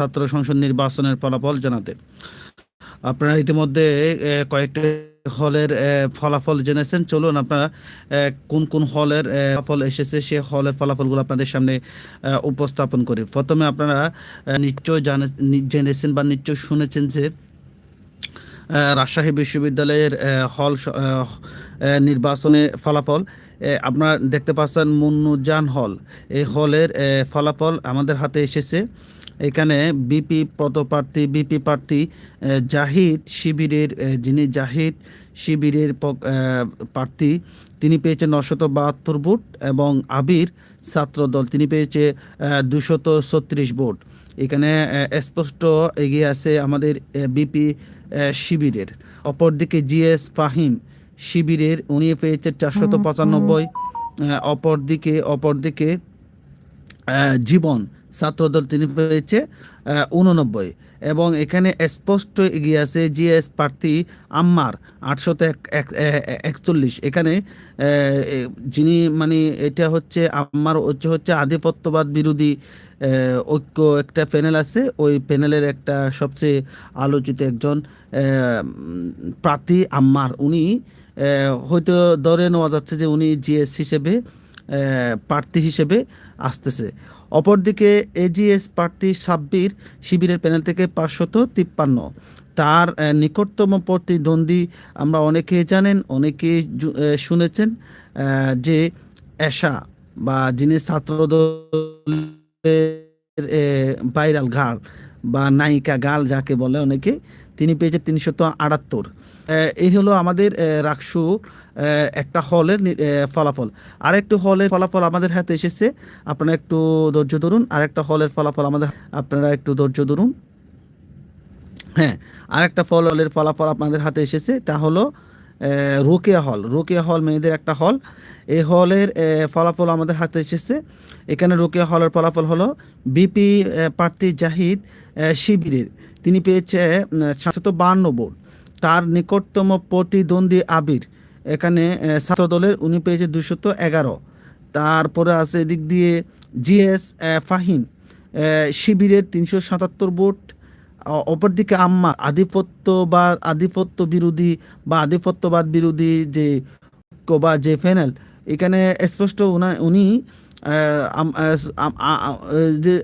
ছাত্র সংসদ নির্বাচনের ফলাফল জানাতে। আপনারা ইতিমধ্যে কয়েকটি হলের ফলাফল জেনেছেন। চলুন আপনারা কোন কোন হলের ফলাফল এসেছে, সে হলের ফলাফলগুলো আপনাদের সামনে উপস্থাপন করি। প্রথমে আপনারা নিশ্চয় জানে জেনেছেন বা নিশ্চয় শুনেছেন যে রাজশাহী বিশ্ববিদ্যালয়ের হল নির্বাচনে ফলাফল আপনারা দেখতে পাচ্ছেন মুন্নুজান হল। এই হলের ফলাফল আমাদের হাতে এসেছে। এখানে বিপি পদপ্রার্থী বিপি প্রার্থী জাহিদ শিবিরের যিনি জাহিদ শিবিরের প্রার্থী তিনি পেয়েছে নশত বাহাত্তর ভোট এবং আবির ছাত্রদল তিনি পেয়েছে দুশত ছত্রিশ ভোট। এখানে স্পষ্ট এগিয়ে আছে আমাদের বিপি শিবিরের। অপরদিকে জিএস ফাহিম শিবিরের উনি পেয়েছে চারশত পঁচানব্বই। অপরদিকে অপরদিকে জীবন ছাত্রদল তিনি পেয়েছে উননব্বই এবং এখানে স্পষ্ট এগিয়ে আছে জিএস প্রার্থী আম্মার আটশত একচল্লিশ। এখানে যিনি মানে এটা হচ্ছে আম্মার হচ্ছে হচ্ছে আধিপত্যবাদ বিরোধী ঐক্য একটা প্যানেল আছে। ওই প্যানেলের একটা সবচেয়ে আলোচিত একজন প্রার্থী আম্মার। উনি হয়তো ধরে নেওয়া যাচ্ছে যে উনি জিএস হিসেবে প্রার্থী হিসেবে আসতেছে। অপরদিকে এজিএস প্রার্থী সাব্বির শিবিরের প্যানেল থেকে পাঁচশত তিপ্পান্ন। তার নিকটতম প্রতিদ্বন্দ্বী আমরা অনেকে জানেন অনেকে শুনেছেন যে এশা বা যিনি ছাত্রদলের ভাইরাল গার্ল বা নায়িকা গার্ল যাকে বলে অনেকে, তিনি পেয়েছে তিনশত আটাত্তর। এই হলো আমাদের রাকসু একটা হলের ফলাফল। আর একটু হলের ফলাফল আমাদের হাতে এসেছে, আপনারা একটু ধৈর্য ধরুন। আর একটা হলের ফলাফল আমাদের, আপনারা একটু ধৈর্য ধরুন। হ্যাঁ আরেকটা ফল হলের ফলাফল আপনাদের হাতে এসেছে, তা হলো রোকেয়া হল। রোকেয়া হল মেয়েদের একটা হল। এই হলের ফলাফল আমাদের হাতে এসেছে। এখানে রোকেয়া হলের ফলাফল হলো, বিপি প্রার্থী জাহিদ শিবিরের। তিনি পেয়েছে সাতশত বাহান্ন ভোট। তার নিকটতম প্রতিদ্বন্দ্বী আবির, এখানে ছাত্রদলের, উনি পেয়েছে দুশত এগারো। তারপরে আছে এদিক দিয়ে জিএস ফাহিম। শিবিরের তিনশো সাতাত্তর ভোট। অপরদিকে আম্মা আধিপত্য বা আধিপত্য বিরোধী বা আধিপত্যবাদ বিরোধী যে বা যে প্যানেল এখানে স্পষ্ট উনা- যে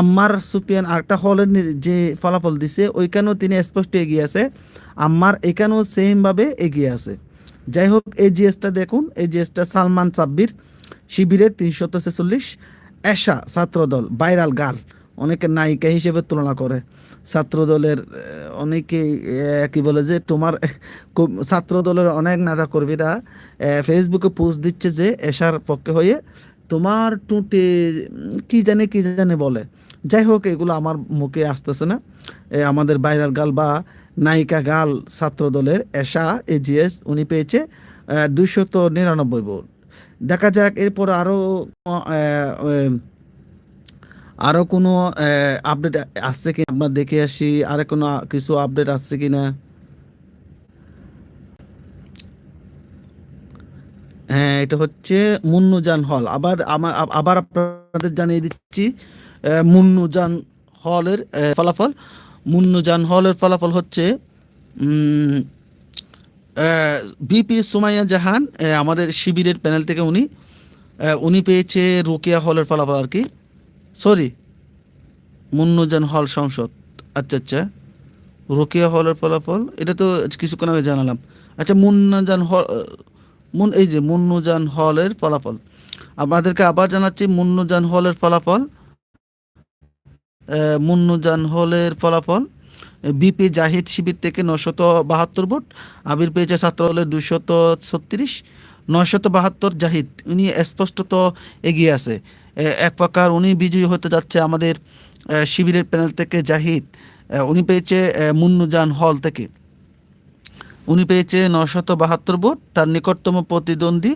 আম্মার সুপিয়ান আরেকটা হলের যে ফলাফল দিছে, ওইখানেও তিনি স্পষ্ট এগিয়ে আছে। আম্মার এখানেও সেমভাবে এগিয়ে আছে। যাই হোক, এই জিএসটা দেখুন, এই জিএসটা সালমান সাব্বির শিবিরের তিনশত ছেচল্লিশ এশা ছাত্রদল ভাইরাল গার্ল, অনেকে নায়িকা হিসেবে তুলনা করে। ছাত্রদলের অনেকে কি বলে যে, তোমার ছাত্রদলের অনেক নেতা কর্মীরা ফেসবুকে পোস্ট দিচ্ছে যে, এশার পক্ষে হয়ে তোমার টুটে কি জানে কি জানে বলে। যাই হোক, এগুলো আমার মুখে আসতেছে না। আমাদের বাইরার গাল বা নায়িকা গাল ছাত্র দলের এশা এজিএস, উনি পেয়েছে দুশত নিরানব্বই ভোট। দেখা যাক, এরপর আরও আরও কোনো আপডেট আসছে কি আমরা দেখে আসি, আর কোনো কিছু আপডেট আসছে কি না হ্যাঁ এটা হচ্ছে মুন্নুজান হল। আবার আমার, আবার আপনাদের জানিয়ে দিচ্ছি মুন্নুজান হলের ফলাফল। মুন্নুজান হলের ফলাফল হচ্ছে বিপি সুমাইয়া জাহান আমাদের শিবিরের প্যানেল থেকে উনি উনি পেয়েছে রোকেয়া হলের ফলাফল আর কি। সরি, মুন্নুজান হল সংসদ। আচ্ছা আচ্ছা রোকেয়া হলের ফলাফল, এটা তো কিছুক্ষণ আগে জানালাম। আচ্ছা মুন্নাজান হল মুন এই যে মুন্নুজান হলের ফলাফল। আপনাদেরকে আবার জানাচ্ছি, মুন্নুজান হলের ফলাফল মুন্নুজান হলের ফলাফল বিপি জাহিদ শিবির থেকে নশত বাহাত্তর ভোট, আবির পেয়েছে ছাত্র হলের দুশত ছত্রিশ, নয়শত বাহাত্তর জাহিদ, উনি স্পষ্টত এগিয়ে আছে। এক প্রকার উনি বিজয়ী হতে যাচ্ছে আমাদের শিবিরের প্যানেল থেকে জাহিদ উনি পেয়েছে মুন্নুজান হল থেকে। উনি পেয়েছে নশত বাহাত্তর ভোট, তার নিকটতম প্রতিদ্বন্দ্বী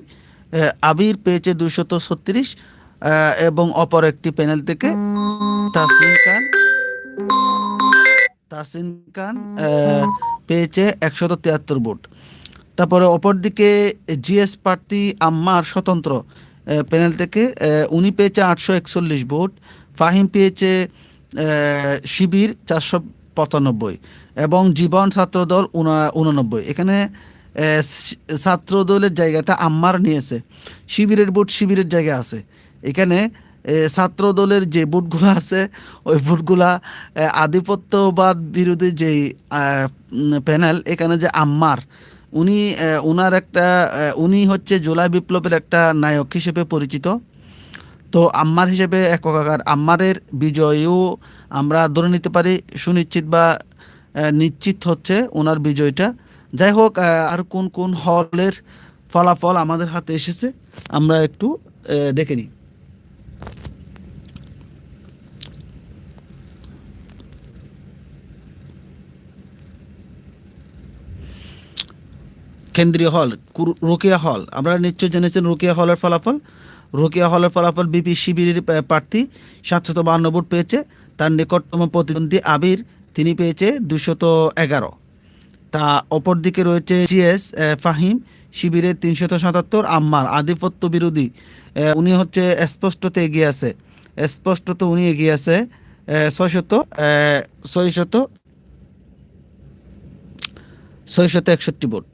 আবির পেয়েছে দুশত ছত্রিশ এবং অপর একটি প্যানেল থেকে তাসিন খান। তাসিন খান পেয়েছে একশত তিয়াত্তর ভোট। তারপরে অপরদিকে জিএস প্রার্থী আম্মার স্বতন্ত্র প্যানেল থেকে উনি পেয়েছে আটশো একচল্লিশ ভোট, ফাহিম পেয়েছে শিবির চারশো পঁচানব্বই। এবং জীবন ছাত্রদল উননব্বই। এখানে ছাত্রদলের জায়গাটা আম্মার নিয়েছে। শিবিরের বুট শিবিরের জায়গা আছে। এখানে ছাত্র দলের যে বুটগুলো আছে, ওই বুটগুলা আধিপত্যবাদ বিরোধী যেই প্যানেল, এখানে যে আম্মার, উনি ওনার একটা উনি হচ্ছে জুলাই বিপ্লবের একটা নায়ক হিসেবে পরিচিত। তো আম্মার হিসেবে একাকার আম্মারের বিজয়ও আমরা ধরে নিতে পারি, সুনিশ্চিত বা নিশ্চিত হচ্ছে ওনার বিজয়টা। যাই হোক আর কোন কোন হলের ফলাফল আমাদের হাতে এসেছে, আমরা একটু দেখে নিই। কেন্দ্রীয় হল রোকেয়া হল। আপনারা নিশ্চয় জেনেছেন রোকেয়া হলের ফলাফল। রোকেয়া হলের ফলাফল বিপি শিবিরের প্রার্থী সাতশত বান্ন ভোট পেয়েছে। তার নিকটতম প্রতিদ্বন্দ্বী আবির তিনি পেয়েছে দুশত এগারো। তা অপরদিকে রয়েছে জিএস ফাহিম, শিবিরের তিনশত সাতাত্তর, আম্মার আধিপত্য বিরোধী উনি হচ্ছে স্পষ্টতে এগিয়ে আছে। স্পষ্টত উনি এগিয়ে আছে ছয়শত ছয়শত ছয়শত একষট্টি ভোট।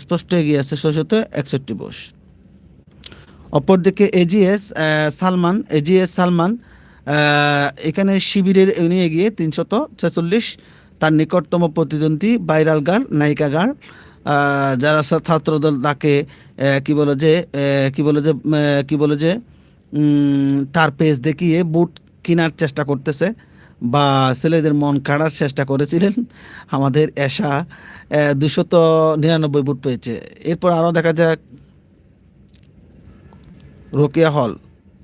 স্পষ্ট এগিয়ে আছে ছয়শত একষট্টি বোস অপরদিকে এজিএস সালমান এজিএস সালমান এখানে শিবিরের নিয়ে গিয়ে তিনশত ছেচল্লিশ, তার নিকটতম প্রতিদ্বন্দ্বী বাইরাল গান নায়িকা গান যারা ছাত্রদল তাকে কি বলে যে কি বলে যে কি বলে যে তার পেজ দেখিয়ে বুট কেনার চেষ্টা করতেছে বা ছেলেদের মন কাড়ার চেষ্টা করেছিলেন। আমাদের এশা দুশত নিরানব্বই বুট পেয়েছে। এরপর আরও দেখা যাক। রোকেয়া হল।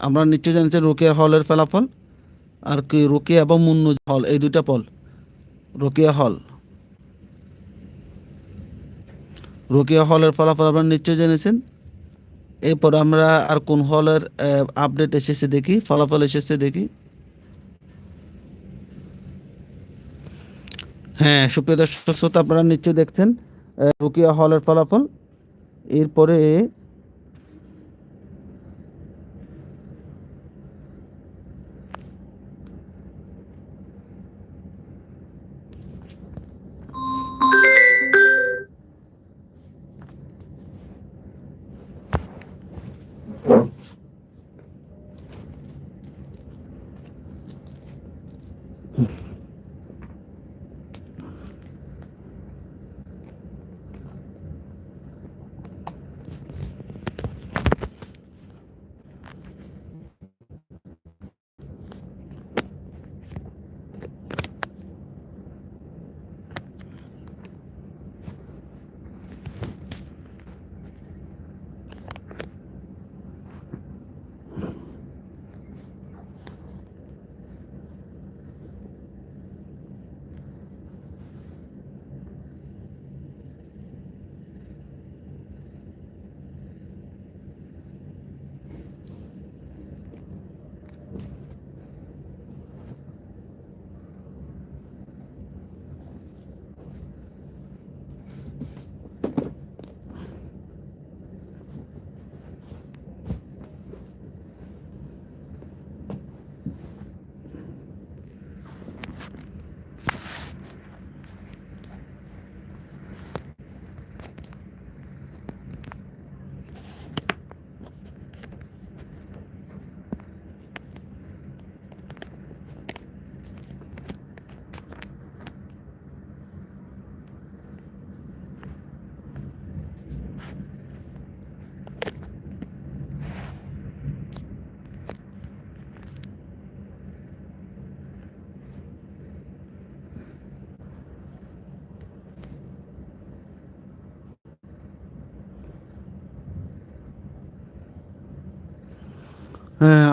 আমরা নিশ্চয় জানছি রোকেয়া হলের ফলাফল আর কি রোকেয়া এবং মুন্নু হল, এই দুইটা পল। রোকেয়া হল। রোকেয়া হলের ফলাফল আপনারা নিশ্চয় জেনেছেন। এরপর আমরা আর কোন হলের আপডেট এসেছে দেখি, ফলাফল এসেছে দেখি। হ্যাঁ সুপ্রিয় দর্শক আপনারা নিশ্চয়ই দেখছেন রুকিয়া হলের ফলাফল। এরপরে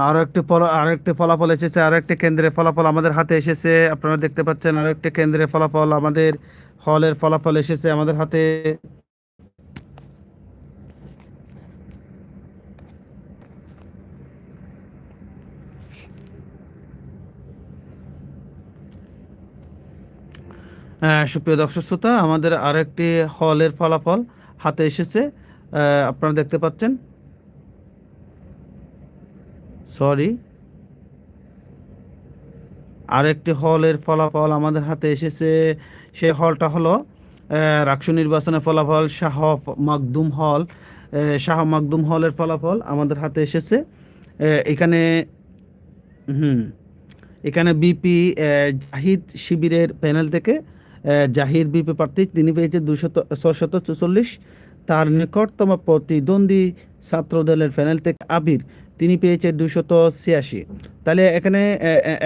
আরও একটি আরও একটি ফলাফল এসেছে আরও একটি কেন্দ্রের ফলাফল আমাদের হাতে এসেছে। আপনারা দেখতে পাচ্ছেন আরও একটি কেন্দ্রের ফলাফল, আমাদের হলের ফলাফল এসেছে আমাদের হাতে। হ্যাঁ সুপ্রিয় দর্শক শ্রোতা, আমাদের আরেকটি হলের ফলাফল হাতে এসেছে। আপনারা দেখতে পাচ্ছেন সরি। আরেকটি হলের ফলাফল আমাদের হাতে এসেছে। সে হলটা হলো রাকসু নির্বাচনের ফলাফল, শাহ মাকদুম হল। শাহ মাকদুম হলের ফলাফল আমাদের হাতে এসেছে। এখানে, হুম, এখানে বিপি জাহিদ শিবিরের প্যানেল থেকে জাহিদ বিপি প্রার্থী তিনি পেয়েছে দুশত ছশত চুচল্লিশ। তার নিকটতম প্রতিদ্বন্দ্বী ছাত্রদলের প্যানেল থেকে আবির তিনি পেয়েছে দুশত ছিয়াশি। তাহলে এখানে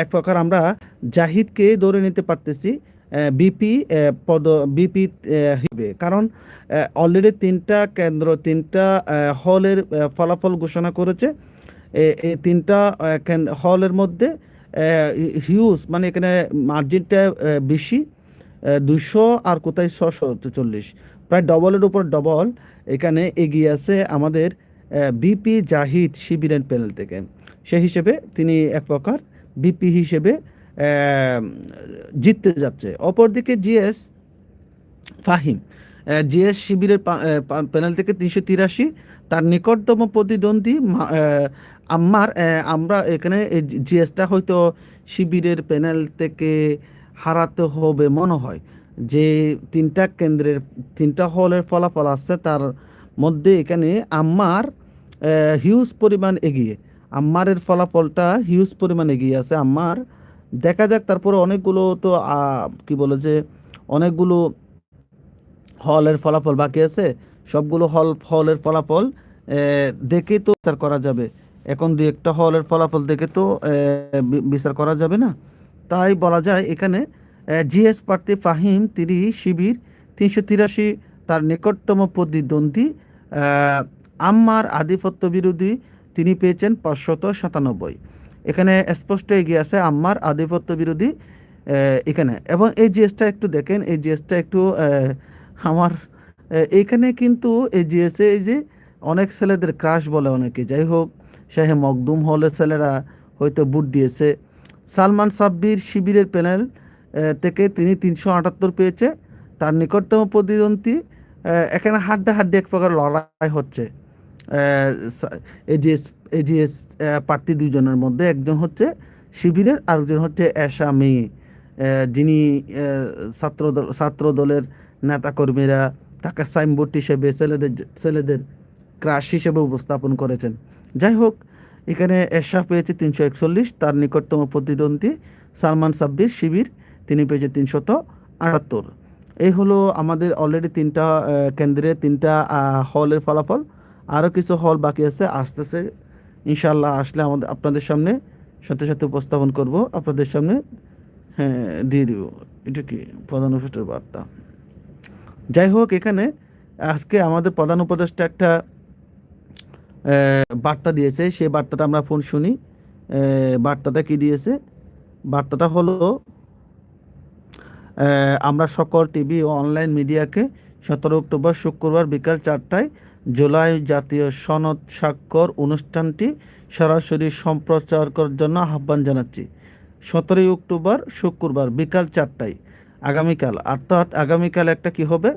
এক প্রকার আমরা জাহিদকে ধরে নিতে পারতেছি বিপি পদ, বিপি হিসেবে। কারণ অলরেডি তিনটা কেন্দ্র, তিনটা হলের ফলাফল ঘোষণা করেছে। এই তিনটা হলের মধ্যে হিউজ মানে এখানে মার্জিনটা বেশি দুশো আর কোথায় ছশো চল্লিশ। প্রায় ডবলের উপর ডবল এখানে এগিয়ে আছে আমাদের বিপি জাহিদ শিবিরের প্যানেল থেকে। সেই হিসেবে তিনি এক প্রকার বিপি হিসেবে জিততে যাচ্ছে। অপরদিকে জিএস ফাহিম জিএস শিবিরের প্যানেল থেকে তিনশো তিরাশি। তার নিকটতম প্রতিদ্বন্দ্বী আম্মার আমরা এখানে জিএসটা হয়তো শিবিরের প্যানেল থেকে হারাতে হবে মনে হয়। যে তিনটা কেন্দ্রের, তিনটা হলের ফলাফল আসছে তার মধ্যে এখানে আম্মার হিউজ পরিমাণ এগিয়ে। আম্মারের ফলাফলটা হিউজ পরিমাণ এগিয়ে আছে। আম্মার, দেখা যাক তারপরে অনেকগুলো তো কি বলে যে, অনেকগুলো হলের ফলাফল বাকি আছে। সবগুলো হল, হলের ফলাফল দেখেই তো বিচার করা যাবে। এখন দু একটা হলের ফলাফল দেখে তো বিচার করা যাবে না। তাই বলা যায় এখানে জিএস প্রার্থী ফাহিম, তিনি শিবির তিনশো তিরাশি, তার নিকটতম প্রতিদ্বন্দ্বী। আম্মার আধিপত্য বিরোধী তিনি পেয়েছেন পাঁচশত সাতানব্বই। এখানে স্পষ্ট এগিয়ে আছে আম্মার আধিপত্য বিরোধী এখানে। এবং এই জিএসটা একটু দেখেন, এই জিএসটা একটু আমার এখানে কিন্তু এই জিএসএ এই যে অনেক ছেলেদের ক্রাশ বলে অনেকে। যাই হোক, শাহে মকদুম হলের ছেলেরা হয়তো বুট দিয়েছে। সালমান সাব্বির শিবিরের প্যানেল থেকে তিনি তিনশো আটাত্তর পেয়েছে। তার নিকটতম প্রতিদ্বন্দ্বী এখানে হাড্ডা হাড্ডি এক প্রকার লড়াই হচ্ছে। এজিএস এজিএস প্রার্থী দুজনের মধ্যে। একজন হচ্ছে শিবিরের, আরেকজন হচ্ছে এশা মেয়ে যিনি ছাত্র ছাত্র দলের নেতাকর্মীরা তাকে সাইনবোর্ড হিসেবে ছেলেদের ছেলেদের ক্রাশ হিসেবে উপস্থাপন করেছেন। যাই হোক, এখানে এশা পেয়েছে তিনশো একচল্লিশ, তার নিকটতম প্রতিদ্বন্দ্বী সালমান সাব্বির শিবির, তিনি পেয়েছে তিনশত আটাত্তর। এই হলো আমাদের অলরেডি তিনটা কেন্দ্রে তিনটা হলের ফলাফল। আরও কিছু হল বাকি আছে, আসতেছে। ইনশাল্লাহ আসলে আমাদের, আপনাদের সামনে সাথে সাথে উপস্থাপন করব। আপনাদের সামনে হ্যাঁ দিয়ে দিব। এটা কি প্রধান উপদেষ্টার বার্তা? যাই হোক, এখানে আজকে আমাদের প্রধান উপদেষ্টা একটা বার্তা দিয়েছে। সেই বার্তাটা আমরা ফোন শুনি। বার্তাটা কি দিয়েছে? বার্তাটা হলো আমরা সকল টিভি ও অনলাইন মিডিয়াকে সতেরো অক্টোবর শুক্রবার বিকাল চারটায় জুলাই জাতীয় সনদ স্বাক্ষর অনুষ্ঠানটি সরাসরি সম্প্রচার করার জন্য আহ্বান জানাচ্ছি। সতেরোই অক্টোবর শুক্রবার বিকাল চারটায়। আগামীকাল, অর্থাৎ আগামীকাল একটা কি হবে?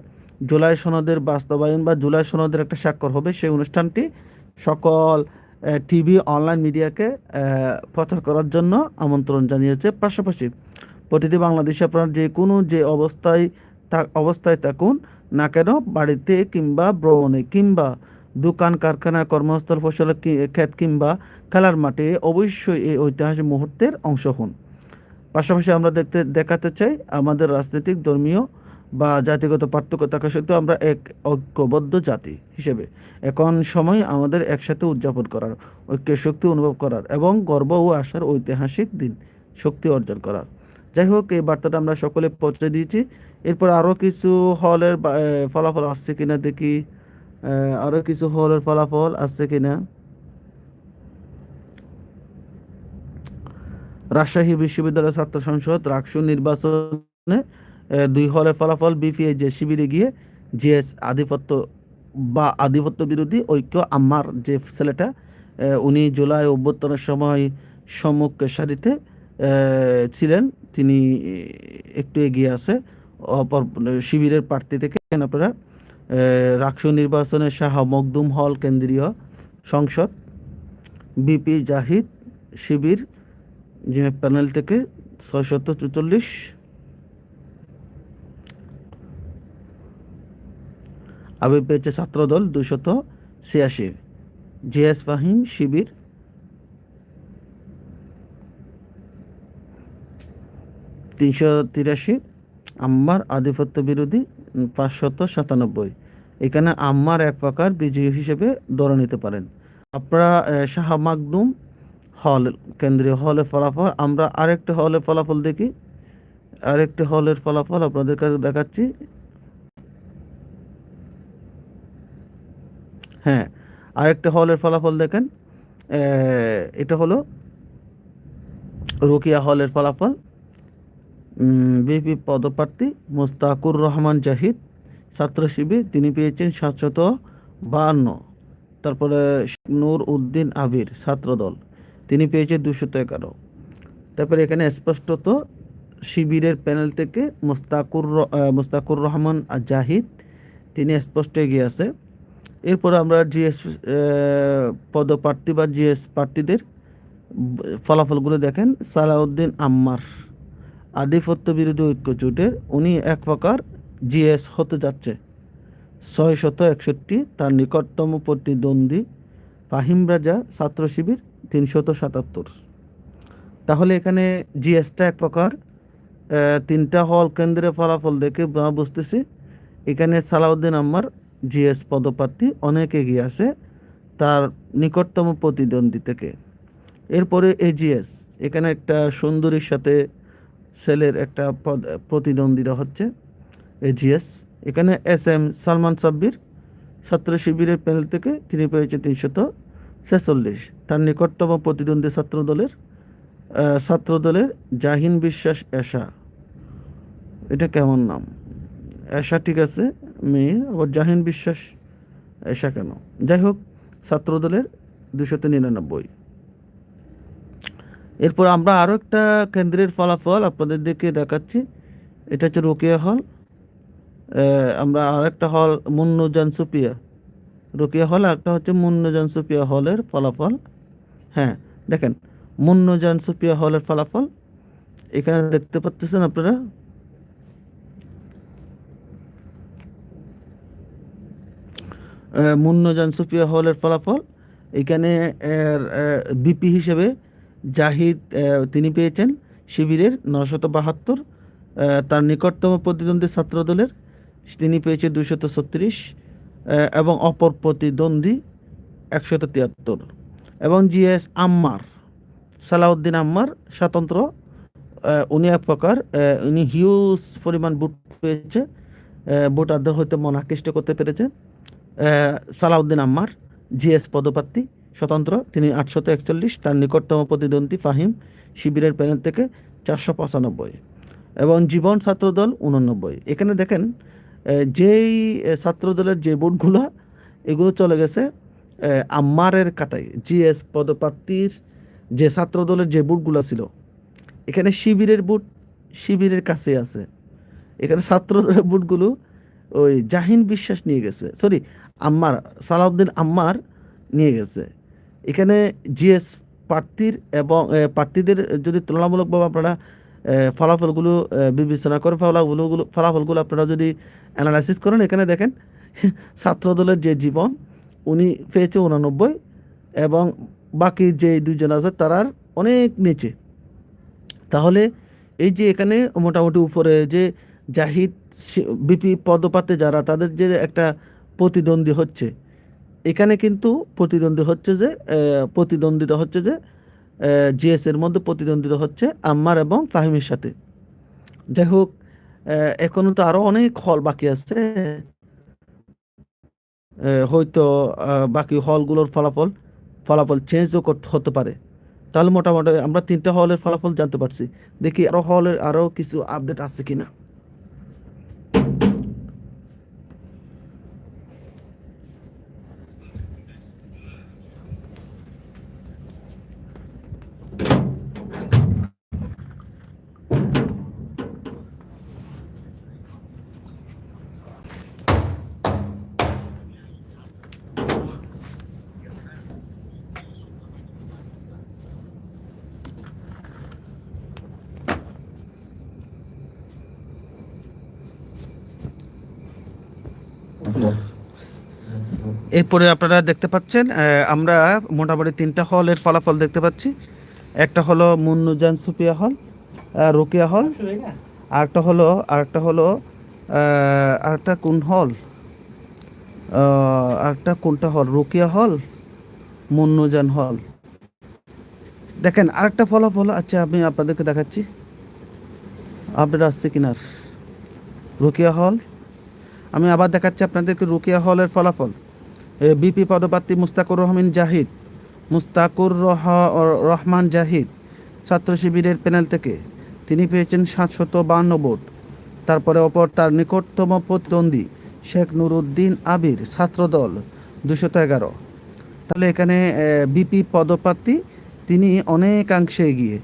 জুলাই সনদের বাস্তবায়ন বা জুলাই সনদের একটা স্বাক্ষর হবে। সেই অনুষ্ঠানটি সকল টিভি অনলাইন মিডিয়াকে প্রচার করার জন্য আমন্ত্রণ জানিয়েছে। পাশাপাশি প্রতিটি বাংলাদেশে আপনার যে কোনো যে অবস্থায় অবস্থায় থাকুন না কেন বাড়িতে কিংবা ভ্রমণে কিংবা দোকান, কারখানা, কর্মস্থল ফসলের কি- ক্ষেত কিংবা খেলার মাঠে অবশ্যই এই ঐতিহাসিক মুহূর্তের অংশ হন। পাশাপাশি আমরা দেখতে, দেখাতে চাই আমাদের রাজনৈতিক, ধর্মীয় বা জাতিগত পার্থক্য থাকা সত্ত্বেও আমরা এক ঐক্যবদ্ধ জাতি হিসেবে এখন সময় আমাদের একসাথে উদযাপন করার, ঐক্যের শক্তি অনুভব করার এবং গর্ব ও আশার ঐতিহাসিক দিন, শক্তি অর্জন করার। যাই হোক, এই বার্তাটা আমরা সকলে পৌঁছে দিয়েছি। এরপর আরও কিছু হলের ফলাফল আসছে কিনা দেখি। আরও কিছু হলের ফলাফল আসছে কিনা। রাজশাহী বিশ্ববিদ্যালয় ছাত্র সংসদ রাকসু নির্বাচনে দুই হলের ফলাফল বিপিএ যে শিবিরে গিয়ে জিএস আধিপত্য বা আধিপত্য বিরোধী ঐক্য আম্মার যে ছেলেটা উনি জুলাই অভ্যুত্থানের সময় সম্মুখ সারিতে ছিলেন। তিনি একটু এগিয়ে আছে। অপর শিবিরের প্রার্থী থেকে আপনারা। এ, রাকসু নির্বাচনে শাহ মকদুম হল কেন্দ্রীয় সংসদ। বিপি জাহিদ শিবির প্যানেল থেকে ছয়শত চুচল্লিশ। আবির পেয়েছে ছাত্রদল দুশত ছিয়াশি। জিএস ফাহিম শিবির তিনশো তিরাশি, আম্মার আধিপত্য বিরোধী পাঁচশত সাতানব্বই। এখানে আম্মার এক প্রকার বিজয়ী হিসেবে ধরে নিতে পারেন। আপনারা শাহ মাকদুম হল, কেন্দ্রীয় হলের ফলাফল, আমরা আরেকটা হলের ফলাফল দেখি। আরেকটি হলের ফলাফল আপনাদের কাছে দেখাচ্ছি। হ্যাঁ আরেকটা হলের ফলাফল দেখেন। এটা হলো রোকিয়া হলের ফলাফল। বিপি পদপ্রার্থী মোস্তাকুর রহমান জাহিদ, ছাত্র শিবির, তিনি পেয়েছেন সাতশত বাহান্ন। তারপরে নূর উদ্দিন আবির, ছাত্রদল, তিনি পেয়েছেন দুশত এগারো। তারপরে এখানে স্পষ্টত শিবিরের প্যানেল থেকে মোস্তাকুর মোস্তাকুর রহমান জাহিদ, তিনি স্পষ্ট এগিয়ে আছে। এরপর আমরা জিএস পদপ্রার্থী বা জিএস প্রার্থীদের ফলাফলগুলো দেখেন। সালাউদ্দিন আম্মার। আধিপত্য বিরোধী ঐক্য জোটের উনি এক প্রকার জিএস হতে যাচ্ছে। ছয় শত একষট্টি তার নিকটতম প্রতিদ্বন্দ্বী ফাহিম রাজা ছাত্র শিবির তিনশত সাতাত্তর। তাহলে এখানে জিএসটা এক প্রকার তিনটা হল কেন্দ্রের ফলাফল দেখে বুঝতেছি। এখানে সালাউদ্দিন আম্মার জিএস পদপ্রার্থী অনেক এগিয়ে আছে তার নিকটতম প্রতিদ্বন্দ্বী থেকে। এরপরে এজিএস এখানে একটা সুন্দরীর সাথে ছেলের একটা পদ প্রতিদ্বন্দ্বিতা হচ্ছে এজিএস। এখানে এস এম সালমান সাব্বির ছাত্র শিবিরের প্যানেল থেকে তিনি পেয়েছে তিনশত ছেচল্লিশ। তার নিকটতম প্রতিদ্বন্দ্বী ছাত্রদলের ছাত্রদলের জাহিন বিশ্বাস এশা। এটা কেমন নাম? এশা ঠিক আছে, মেয়ে, আবার জাহিন বিশ্বাস এশা কেন? যাই হোক, ছাত্রদলের দুশত নিরানব্বই। এরপর আমরা আরও একটা কেন্দ্রের ফলাফল আপনাদের দিকে দেখাচ্ছি। এটা হচ্ছে রোকেয়া হল। আমরা আর একটা হল মুন্নুজান সুপিয়া রোকেয়া হল একটা হচ্ছে মুন্নুজান সুপিয়া হলের ফলাফল। হ্যাঁ দেখেন মুন্নুজান সুপিয়া হলের ফলাফল। এখানে দেখতে পাচ্ছেন আপনারা। মুন্নুজান সুপিয়া হলের ফলাফল। এখানে বিপি হিসেবে জাহিদ তিনি পেয়েছেন শিবিরের নশত বাহাত্তর তার নিকটতম প্রতিদ্বন্দ্বী ছাত্রদলের তিনি পেয়েছে দুশত ছত্রিশ এবং অপর প্রতিদ্বন্দ্বী একশত তিয়াত্তর। এবং জিএস আম্মার, সালাউদ্দিন আম্মার স্বতন্ত্র উনি এক প্রকার উনি হিউজ পরিমাণ ভোট পেয়েছে ভোটারদের হয়তো মন আকৃষ্ট করতে পেরেছে সালাউদ্দিন আম্মার জিএস পদপ্রার্থী। স্বতন্ত্র, তিনি আটশত একচল্লিশ, তার নিকটতম প্রতিদ্বন্দ্বী ফাহিম শিবিরের প্যানেল থেকে চারশো পঁচানব্বই এবং জীবন ছাত্রদল উননব্বই এখানে দেখেন যেই ছাত্রদলের যে ভোটগুলো, এগুলো চলে গেছে আম্মারের কাতায় জিএস পদপ্রার্থীর যে ছাত্রদলের যে বুটগুলো ছিল। এখানে শিবিরের বুট শিবিরের কাছে আছে। এখানে ছাত্রদলের বুটগুলো ওই জাহিন বিশ্বাস নিয়ে গেছে, সরি, আম্মার, সালাউদ্দিন আম্মার নিয়ে গেছে। এখানে জিএস প্রার্থীর এবং প্রার্থীদের যদি তুলনামূলকভাবে আপনারা ফলাফলগুলো বিবেচনা করেন, ফলাফলগুলো ফলাফলগুলো আপনারা যদি অ্যানালাইসিস করেন, এখানে দেখেন ছাত্রদলের যে জীবন, উনি পেয়েছে উনানব্বই এবং বাকি যে দুইজন আছে তারার অনেক নিচে। তাহলে এই যে এখানে মোটামুটি উপরে যে জাহিদ বিপি পদপাতে যারা, তাদের যে একটা প্রতিদ্বন্দ্বী হচ্ছে এখানে কিন্তু প্রতিদ্বন্দ্বী হচ্ছে যে প্রতিদ্বন্দ্বিতা হচ্ছে যে জিএস এর মধ্যে প্রতিদ্বন্দ্বিতা হচ্ছে আম্মার এবং ফাহিমের সাথে। যাই হোক এখনও তো আরও অনেক হল বাকি আছে। হয়তো বাকি হলগুলোর ফলাফল ফলাফল চেঞ্জও করতে হতে পারে। তাহলে মোটামুটি আমরা তিনটা হলের ফলাফল জানতে পারছি। দেখি আরও হলের আরও কিছু আপডেট আছে কিনা। এরপরে আপনারা দেখতে পাচ্ছেন আমরা মোটামুটি তিনটা হলের ফলাফল দেখতে পাচ্ছি। একটা হলো মুন্নুজান সুপিয়া হল রোকিয়া হল, আরেকটা হলো আরেকটা হলো আরেকটা কোন হল? আরেকটা কোনটা হল? রোকিয়া হল, মুন্নুজান হল। দেখেন, আরেকটা ফলাফল আচ্ছা আমি আপনাদেরকে দেখাচ্ছি। আপডেট আসছে কিনার রোকেয়া হল। আমি আবার দেখাচ্ছি আপনাদেরকে রোকেয়া হলের ফলাফল। বিপি পদপ্রার্থী মুস্তাকুর রহমান জাহিদ, মুস্তাকুর রহ- রহমান জাহিদ ছাত্র শিবিরের প্যানেল থেকে। তিনি পেয়েছেন সাতশত বান্ন ভোট। তারপরে অপর তার নিকটতম প্রতিদ্বন্দ্বী শেখ নুরুদ্দিন আবির ছাত্রদল দুশত এগারো। তাহলে এখানে বিপি পদপ্রার্থী তিনি অনেকাংশে এগিয়ে।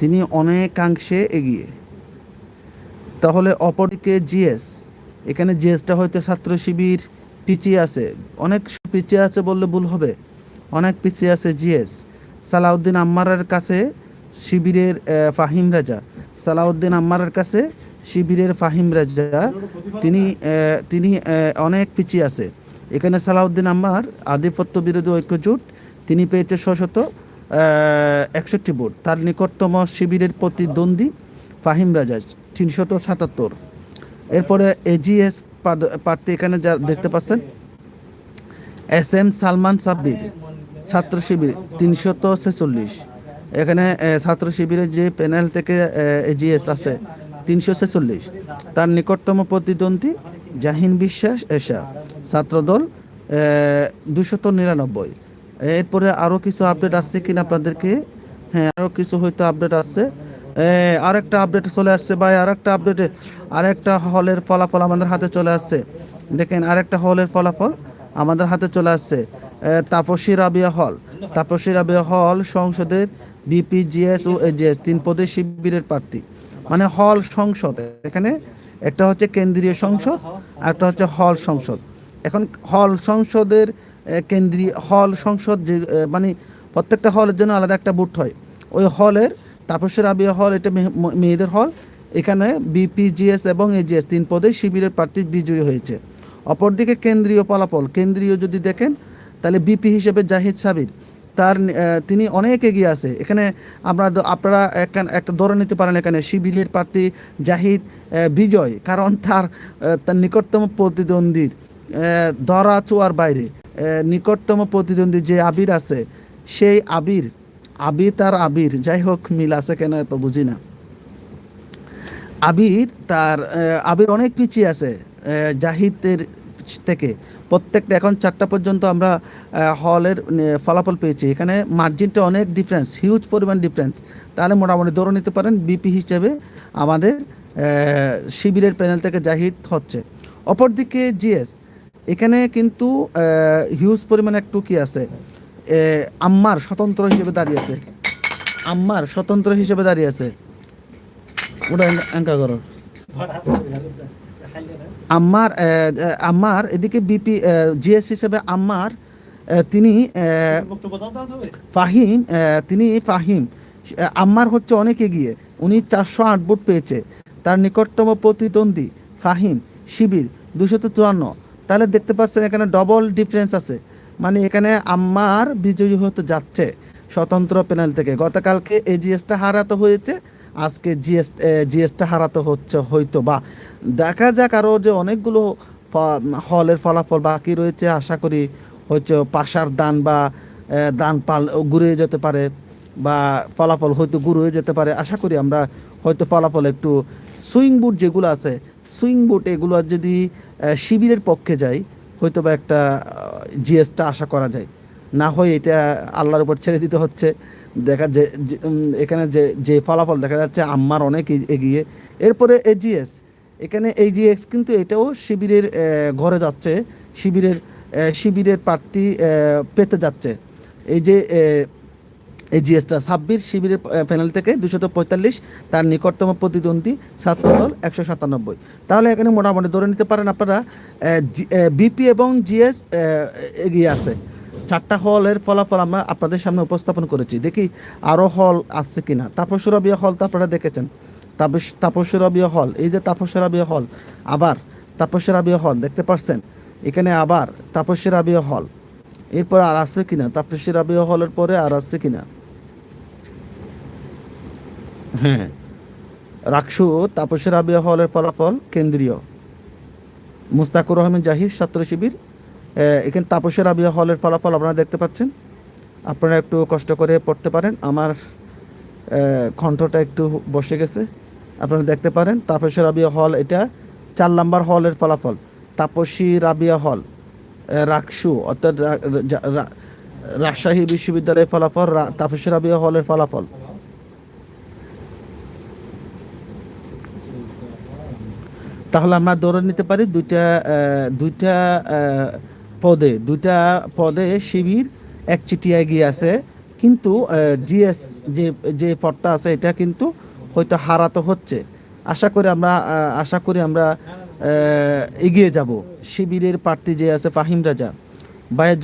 তিনি অনেকাংশে এগিয়ে। তাহলে অপরদিকে জিএস, এখানে জিএসটা হয়তো ছাত্র শিবির পিছিয়ে আছে। অনেক পিছিয়ে আছে বললে ভুল হবে। অনেক পিছিয়ে আছে জিএস। সালাউদ্দিন আম্মারের কাছে শিবিরের ফাহিম রাজা। সালাউদ্দিন আম্মারের কাছে শিবিরের ফাহিম রাজা। তিনি তিনি অনেক পিছিয়ে আছে। এখানে সালাউদ্দিন আম্মার আধিপত্য বিরোধী ঐক্যজোট, তিনি পেয়েছে ছশত একষট্টি ভোট। তার নিকটতম শিবিরের প্রতিদ্বন্দ্বী ফাহিম রাজা, তিনশত সাতাত্তর। এরপরে এজিএস প্রার্থী এখানে যা দেখতে পাচ্ছেন। এস এম সালমান সাব্বির, ছাত্র শিবির, তিনশত ছেচল্লিশ। এখানে ছাত্র শিবিরের যে প্যানেল থেকে এজিএস আছে, তিনশো ছেচল্লিশ। তার নিকটতম প্রতিদ্বন্দ্বী জাহিন বিশ্বাস এশা। ছাত্রদল দুশত নিরানব্বই। এরপরে আরও কিছু আপডেট আসছে কিনা আপনাদেরকে? হ্যাঁ আরও কিছু হয়তো আপডেট আসছে। আরেকটা আপডেট চলে আসছে ভাই, আরেকটা আপডেটে আরেকটা হলের ফলাফল আমাদের হাতে চলে আসছে। দেখেন, আরেকটা হলের ফলাফল আমাদের হাতে চলে আসছে। তাপসী রাবিয়া হল। তাপসী রাবিয়া হল সংসদের বিপিজিএস ও এজিএস তিন পদে শিবিরের প্রার্থী। মানে হল সংসদ, এখানে একটা হচ্ছে কেন্দ্রীয় সংসদ একটা হচ্ছে হল সংসদ। এখন হল সংসদের কেন্দ্রীয়, হল সংসদ যে মানে প্রত্যেকটা হলের জন্য আলাদা একটা বুট হয়। ওই হলের তাপসের আবিয়া হল এটা মেয়ে- মেয়েদের হল। এখানে বিপিজিএস এবং এজিএস তিন পদে শিবিরের প্রার্থী বিজয়ী হয়েছে। অপরদিকে কেন্দ্রীয় ফলাফল, কেন্দ্রীয় যদি দেখেন, তাহলে বিপি হিসেবে জাহিদ সাবির, তার তিনি অনেক এগিয়ে আছে। এখানে আমরা আপনারা একটা ধরে নিতে পারেন এখানে, শিবিরের প্রার্থী জাহিদ বিজয়, কারণ তার তার নিকটতম প্রতিদ্বন্দ্বীর ধরা চোয়ার বাইরে নিকটতম প্রতিদ্বন্দ্বী যে আবির আছে, সেই আবির আবির তার আবির, যাই হোক মিল আছে কেন এত বুঝি না। আবির তার আবির অনেক পিছিয়ে আছে জাহিদের থেকে। প্রত্যেকটা এখন চারটা পর্যন্ত আমরা হলের ফলাফল পেয়েছি। এখানে মার্জিনটা অনেক ডিফারেন্স হিউজ পরিমাণ ডিফারেন্স তাহলে মোটামুটি ধরে নিতে পারেন বিপি হিসেবে আমাদের শিবিরের প্যানেল থেকে জাহিদ হচ্ছে। অপরদিকে জিএস এখানে কিন্তু হিউজ পরিমাণ একটু কি আছে। আম্মার স্বতন্ত্র হিসেবে দাঁড়িয়ে আছে। আম্মার স্বতন্ত্র হিসেবে দাঁড়িয়ে আছে। ওটা অ্যাঙ্কার করো। আম্মার আম্মার, এদিকে বিপি জিএস হিসেবে আম্মার তিনি ফাহিম তিনি ফাহিম। আম্মার হচ্ছে অনেক এগিয়ে। উনি চারশো আট ভোট পেয়েছে। তার নিকটতম প্রতিদ্বন্দ্বী ফাহিম, শিবির দুশত চুয়ান্ন। তাহলে দেখতে পাচ্ছেন এখানে ডবল ডিফারেন্স আছে। মানে এখানে আম্মার বিজয়ী হতে যাচ্ছে স্বতন্ত্র প্যানেল থেকে। গতকালকে এজিএসটা হারাতে হয়েছে, আজকে জিএস জিএসটা হারাতে হচ্ছে হয়তো বা দেখা যাক আরও যে অনেকগুলো হলের ফলাফল বাকি রয়েছে, আশা করি হয়তো পাশার দান বা দান পাল ঘুরে যেতে পারে বা ফলাফল হয়তো গুরু হয়ে যেতে পারে। আশা করি আমরা হয়তো ফলাফল একটু সুইং বুট যেগুলো আছে, সুইং বুট এগুলো যদি শিবিরের পক্ষে যায় হয়তো বা একটা জিএসটা আশা করা যায়। না হয় এটা আল্লাহর উপর ছেড়ে দিতে হচ্ছে। দেখা যে এখানে যে যে ফলাফল দেখা যাচ্ছে, আম্মার অনেক এগিয়ে। এরপরে এজিএস। এখানে এজিএস কিন্তু এটাও শিবিরের ঘরে যাচ্ছে। শিবিরের শিবিরের প্রার্থী পেতে যাচ্ছে। এই যে এই জিএসটা ছাব্বিশ শিবিরের প্যানেল থেকে দুশত পঁয়তাল্লিশ, তার নিকটতম প্রতিদ্বন্দ্বী ছাত্রদল একশো সাতানব্বই। তাহলে এখানে মোটামুটি ধরে নিতে পারেন আপনারা বিপি এবং জিএস এগিয়ে আছে। চারটা হলের ফলাফল আমরা আপনাদের সামনে উপস্থাপন করেছি। দেখি আরও হল আসছে কি না তাপসরবিয়া হল তো আপনারা দেখেছেন। তাপস তাপসরবিয়া হল, এই যে তাপসরবিয়া হল, আবার তাপসরবিয়া হল, দেখতে পাচ্ছেন এখানে আবার তাপসুরাবিয়া হল। এরপর আর আছে কিনা? তাপসী রাবিয়া হলের পরে আর আছে কিনা? হ্যাঁ। রাকসু তাপসের আবিয়া হলের ফলাফল কেন্দ্রীয়। মুস্তাকুর রহমান জাহির ছাত্র শিবির। এখানে তাপসের আবিয়া হলের ফলাফল আপনারা দেখতে পাচ্ছেন। আপনারা একটু কষ্ট করে পড়তে পারেন। আমার কণ্ঠটা একটু বসে গেছে। আপনারা দেখতে পারেন, তাপসী রাবিয়া হল এটা চার নাম্বার হলের ফলাফল। তাপসী রাবিয়া হল রাকসু, অর্থাৎ রাজশাহী বিশ্ববিদ্যালয়ের ফলাফল তাপসী রাবিয়া হলের ফলাফল। তাহলে আমরা ধরে নিতে পারি দুইটা দুইটা পদে দুইটা পদে শিবির এক চিঠি এগিয়ে আছে। কিন্তু জিএস যে যে পদটা আছে, এটা কিন্তু হয়তো হারাতে হচ্ছে। আশা করি আমরা আশা করি আমরা এগিয়ে যাব। শিবিরের প্রার্থী যে আছে ফাহিম রাজা। ভাইয়ের